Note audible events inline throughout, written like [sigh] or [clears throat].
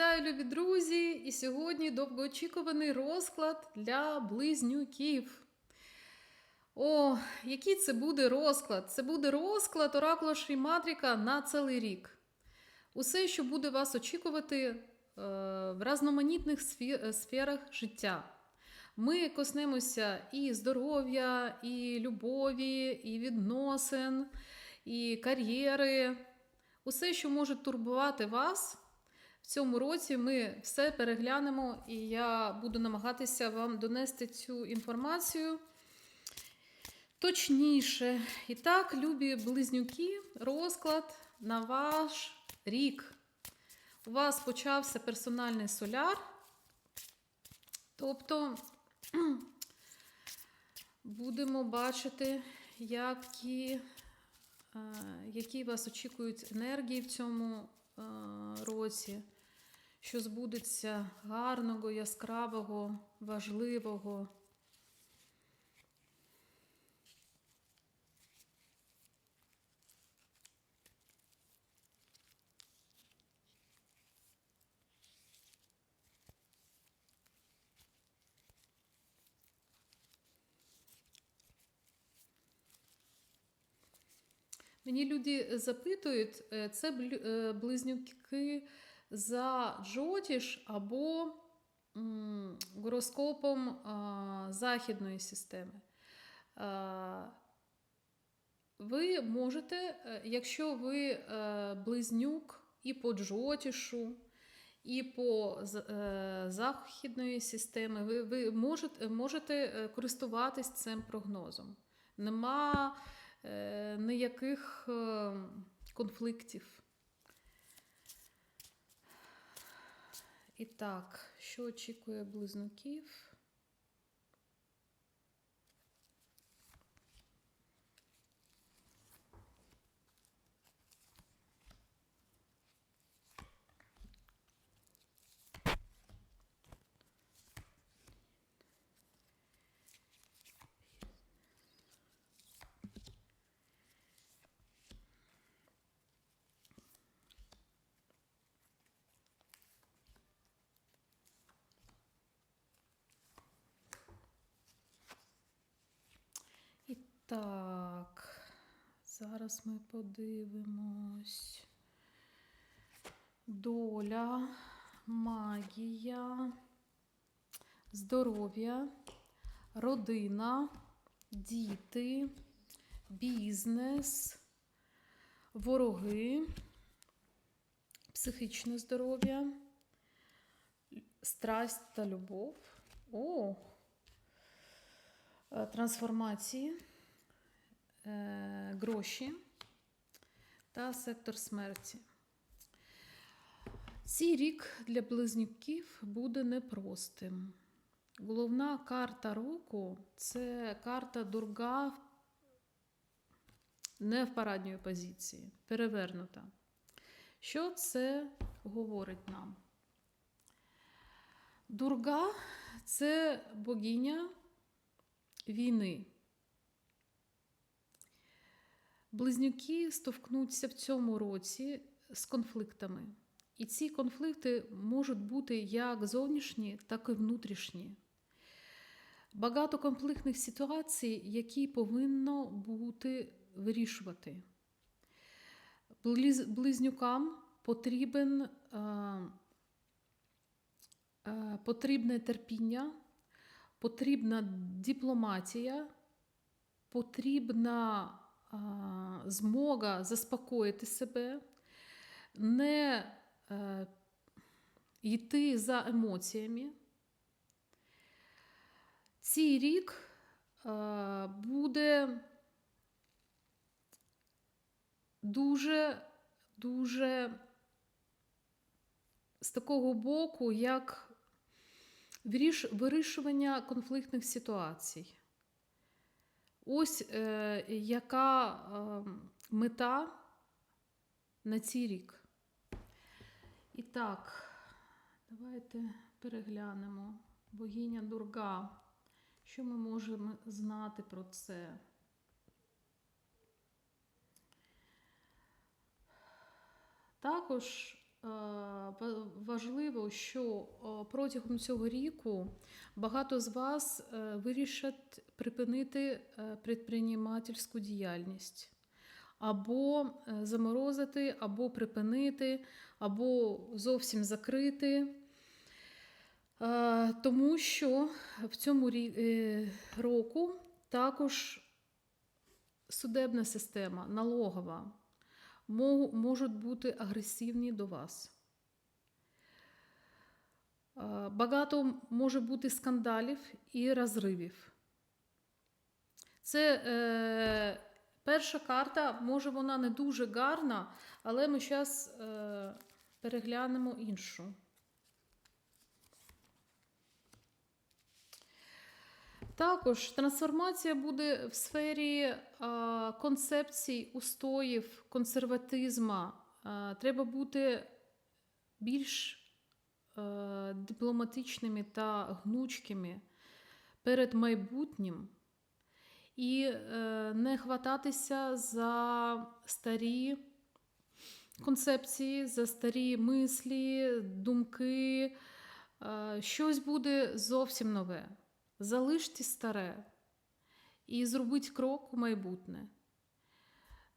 Вітаю, любі друзі! І сьогодні довгоочікуваний розклад для близнюків. О, який це буде розклад? Це буде розклад оракула Шріматріка на цілий рік. Усе, що буде вас очікувати е, в різноманітних е, сферах життя. Ми коснемося і здоров'я, і любові, і відносин, і кар'єри. Усе, що може турбувати вас. Цьому році ми все переглянемо, і я буду намагатися вам донести цю інформацію точніше. І так, любі близнюки, розклад на ваш рік. У вас почався персональний соляр. Тобто [clears throat] будемо бачити, які, е, які вас очікують енергії в цьому е, році, що збудеться гарного, яскравого, важливого. Мені люди запитують, е, це е, близнюки за Джотіш або м, гороскопом а, західної системи. А, Ви можете, е, якщо ви е, близнюк і по Джотішу, і по е, західної системи, ви, ви можете, можете е, користуватись цим прогнозом. Нема е, ніяких е, конфліктів. І так, що очікує близнюків? Так, зараз ми подивимось. Доля, магія, здоров'я, родина, діти, бізнес, вороги, психічне здоров'я, страсть та любов. О! е, трансформації, гроші та сектор смерті. Цей рік для близнюків буде непростим. Головна карта року це карта Дурга не в парадній позиції, перевернута. Що це говорить нам? Дурга це богиня війни. Близнюки стовкнуться в цьому році з конфліктами. І ці конфлікти можуть бути як зовнішні, так і внутрішні. Багато конфліктних ситуацій, які повинно бути вирішувати. Близнюкам потрібен, е, е, потрібне терпіння, потрібна дипломатія, потрібна змога заспокоїти себе, не е, йти за емоціями. Цей рік е, буде дуже, дуже з такого боку, як вирішування конфліктних ситуацій. Ось е, яка е, мета на цей рік. І так, давайте переглянемо. Богиня Дурга. Що ми можемо знати про це? Також ва- важливо, що е, протягом цього ріку багато з вас е, вирішать припинити е, предпринимательську діяльність. Або е, заморозити, або припинити, або зовсім закрити. Е, Тому що в цьому е, року також судебна система, налогова, можуть бути агресивні до вас. Е, Багато може бути скандалів і розривів. Це е, перша карта, може вона не дуже гарна, але ми зараз е, переглянемо іншу. Також трансформація буде в сфері а, концепцій, устоїв, консерватизму. А, треба бути більш е, дипломатичними та гнучкими перед майбутнім і е, не хвататися за старі концепції, за старі мислі, думки. Е, щось буде зовсім нове. Залиште старе і зробіть крок у майбутнє.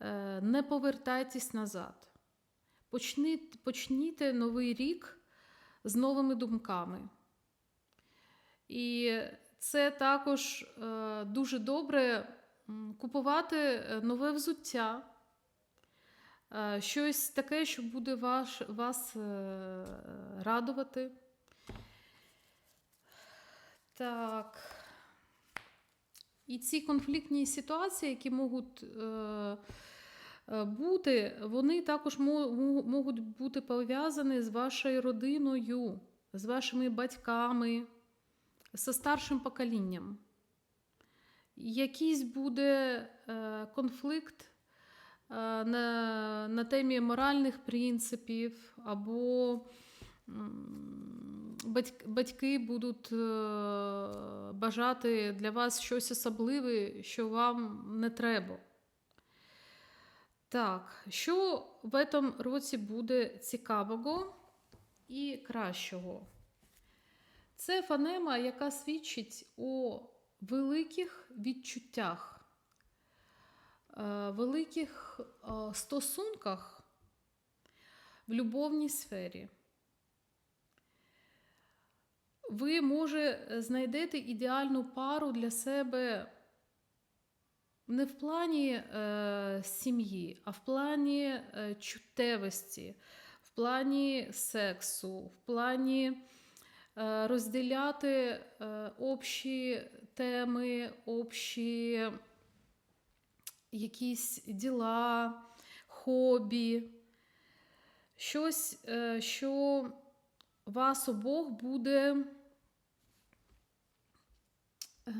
Е, Не повертайтесь назад. Почніть, почніть новий рік з новими думками. І це також е, дуже добре купувати е, нове взуття, е, щось таке, що буде вас е, радувати. Так. І ці конфліктні ситуації, які можуть бути, вони також мо- мо- можуть бути пов'язані з вашою родиною, з вашими батьками, зі старшим поколінням. Якийсь буде е, конфликт е, на, на темі моральних принципів або батьки будуть е, бажати для вас щось особливе, що вам не треба. Так, що в цьому році буде цікавого і кращого? Це фонема, яка свідчить у великих відчуттях, е, великих е, стосунках в любовній сфері. Ви, може, знайдете ідеальну пару для себе не в плані е, сім'ї, а в плані е, чуттєвості, в плані сексу, в плані е, розділяти е, общі теми, общі якісь діла, хобі, щось, е, що вас обох буде, е,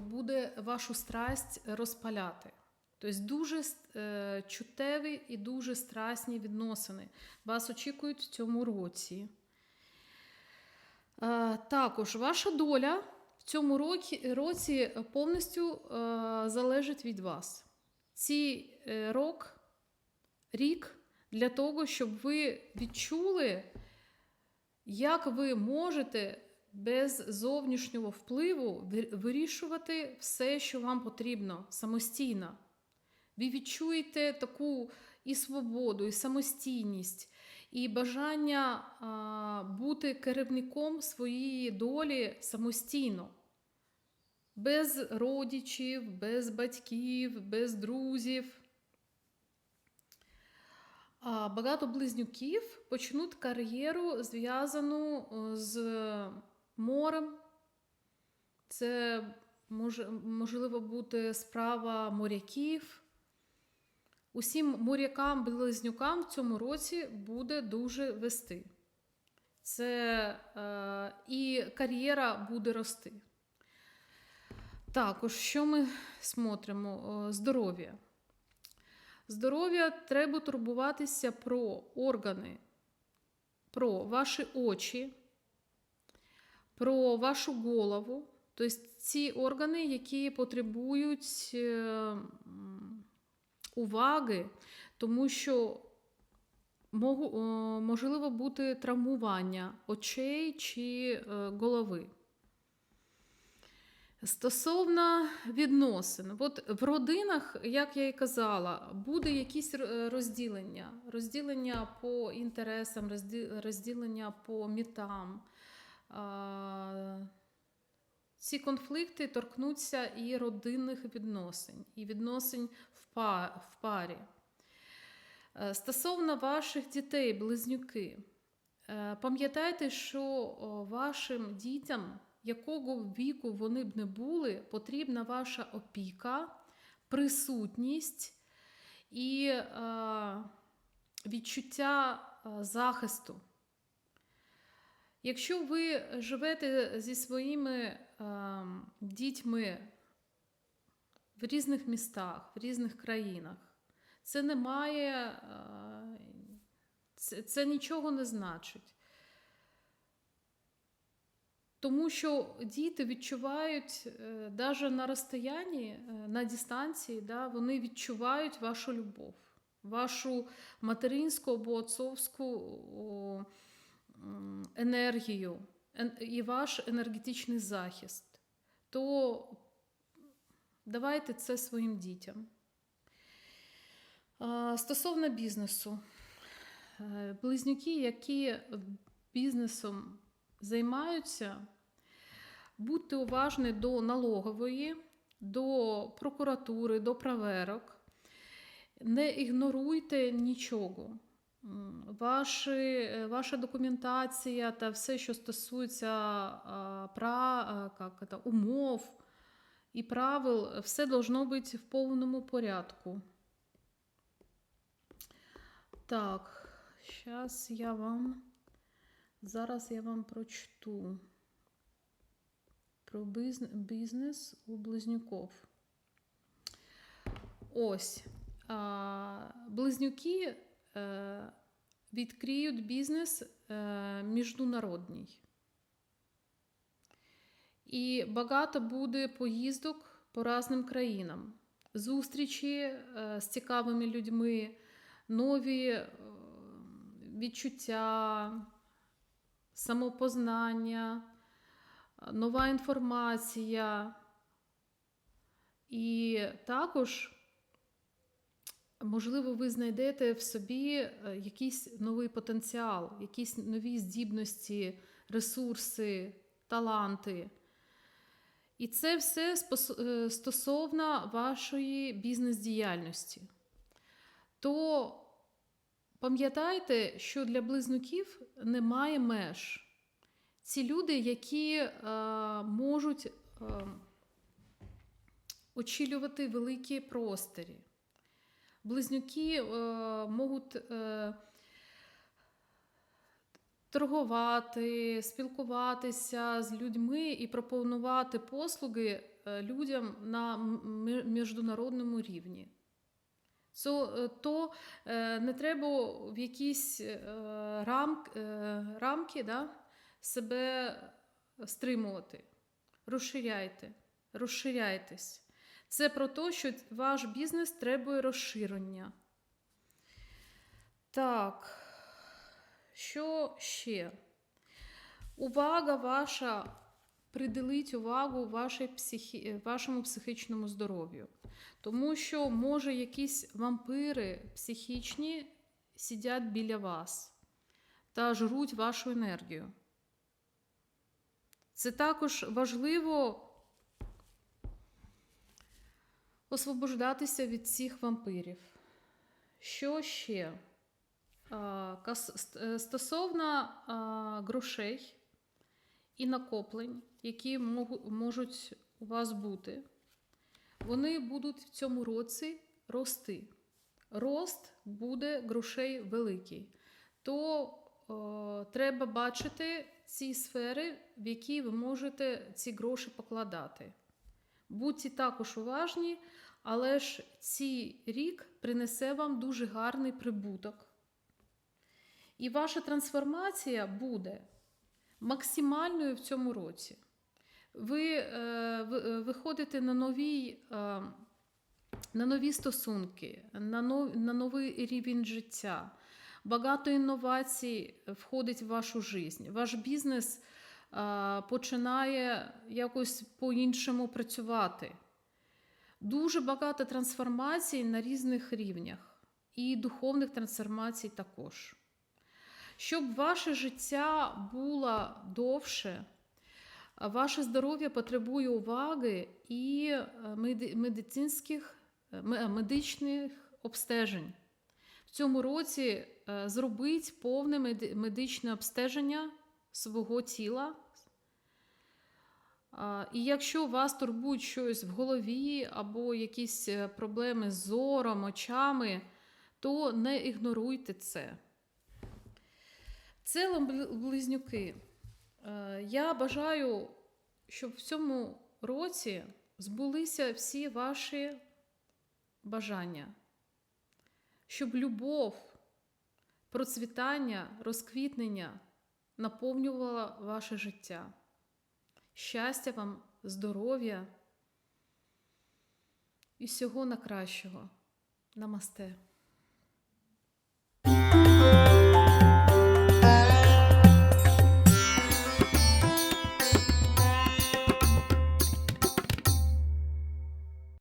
буде вашу страсть розпаляти. Тобто дуже е, чуттєві і дуже страсні відносини вас очікують в цьому році. Е, Також ваша доля в цьому році, повністю е, залежить від вас. Цей рок, рік для того, щоб ви відчули, як ви можете без зовнішнього впливу вирішувати все, що вам потрібно самостійно. Ви відчуєте таку і свободу, і самостійність, і бажання а, бути керівником своєї долі самостійно, без родичів, без батьків, без друзів. А багато близнюків почнуть кар'єру, зв'язану з морем. Це може, можливо бути справа моряків. Усім морякам-близнюкам в цьому році буде дуже вести. Це е, і кар'єра буде рости. Також, що ми смотримо? Е, Здоров'я. Здоров'я треба турбуватися про органи, про ваші очі, про вашу голову. Тобто ці органи, які потребують е, уваги, тому що можливо бути травмування очей чи е, голови. Стосовно відносин, от в родинах, як я і казала, буде якісь розділення, розділення по інтересам, розділення по мітам. Ці конфлікти торкнуться і родинних відносин, і відносин в парі. Е, Стосовно ваших дітей, близнюки, е, пам'ятайте, що вашим дітям, якого віку вони б не були, потрібна ваша опіка, присутність і е, відчуття захисту. Якщо ви живете зі своїми е, дітьми в різних містах, в різних країнах, це не має, е, це, це нічого не значить. Тому що діти відчувають навіть на розстоянні, е, на дистанції, да, вони відчувають вашу любов, вашу материнську або отцовську о, енергію і ваш енергетичний захист. То давайте це своїм дітям. Стосовно бізнесу, Е, близнюки, які бізнесом займаються, будьте уважні до налогової, до прокуратури, до проверок. Не ігноруйте нічого. Ваші, е, ваша документація та все, що стосується пра, как это, умов і правил, все должно бути в повному порядку. Так, зараз я вам. Зараз я вам прочту про бізнес у близнюков. Ось. Близнюки відкриють бізнес е, міжнародний. І багато буде поїздок по різним країнам, зустрічі е, з цікавими людьми, нові е, відчуття, самопознання, нова інформація. І також, можливо, ви знайдете в собі е, якийсь новий потенціал, якісь нові здібності, ресурси, таланти. І це все е, стосовно вашої бізнес-діяльності. То пам'ятайте, що для близнюків немає меж. Ці люди, які е, можуть е, очілювати великі просторі. Близнюки е, можуть е, торгувати, спілкуватися з людьми і пропонувати послуги е, людям на міжнародному рівні. Е, то е, не треба в якісь е, рам, е, рамки да, себе стримувати. Розширяйте, розширяйтесь. Це про те, що ваш бізнес требує розширення. Так, що ще? Увага ваша, приділіть увагу вашій психі... вашому психічному здоров'ю. Тому що, може, якісь вампири психічні сидять біля вас та жруть вашу енергію. Це також важливо освобождатися від цих вампирів. Що ще? Е, Стосовно грошей і накоплень, які можуть у вас бути, вони будуть в цьому році рости. Рост буде грошей великий. То е, треба бачити ці сфери, в які ви можете ці гроші покладати. Будьте також уважні, але ж цей рік принесе вам дуже гарний прибуток. І ваша трансформація буде максимальною в цьому році. Ви е, е, виходите на нові, е, на нові стосунки, на, нов, на новий рівень життя. Багато інновацій входить в вашу життя. Ваш бізнес починає якось по-іншому працювати. Дуже багато трансформацій на різних рівнях, і духовних трансформацій також. Щоб ваше життя було довше, ваше здоров'я потребує уваги і е, медицинських е, медичних обстежень. В цьому році е, зробіть повне медичне обстеження свого тіла. І якщо вас турбують щось в голові або якісь е, проблеми з зором, очами, то не ігноруйте це. Це близнюки. Е, Я бажаю, щоб в цьому році збулися всі ваші бажання, щоб любов, процвітання, розквітнення наповнювала ваше життя. Щастя вам, здоров'я і всього на кращого. Намасте.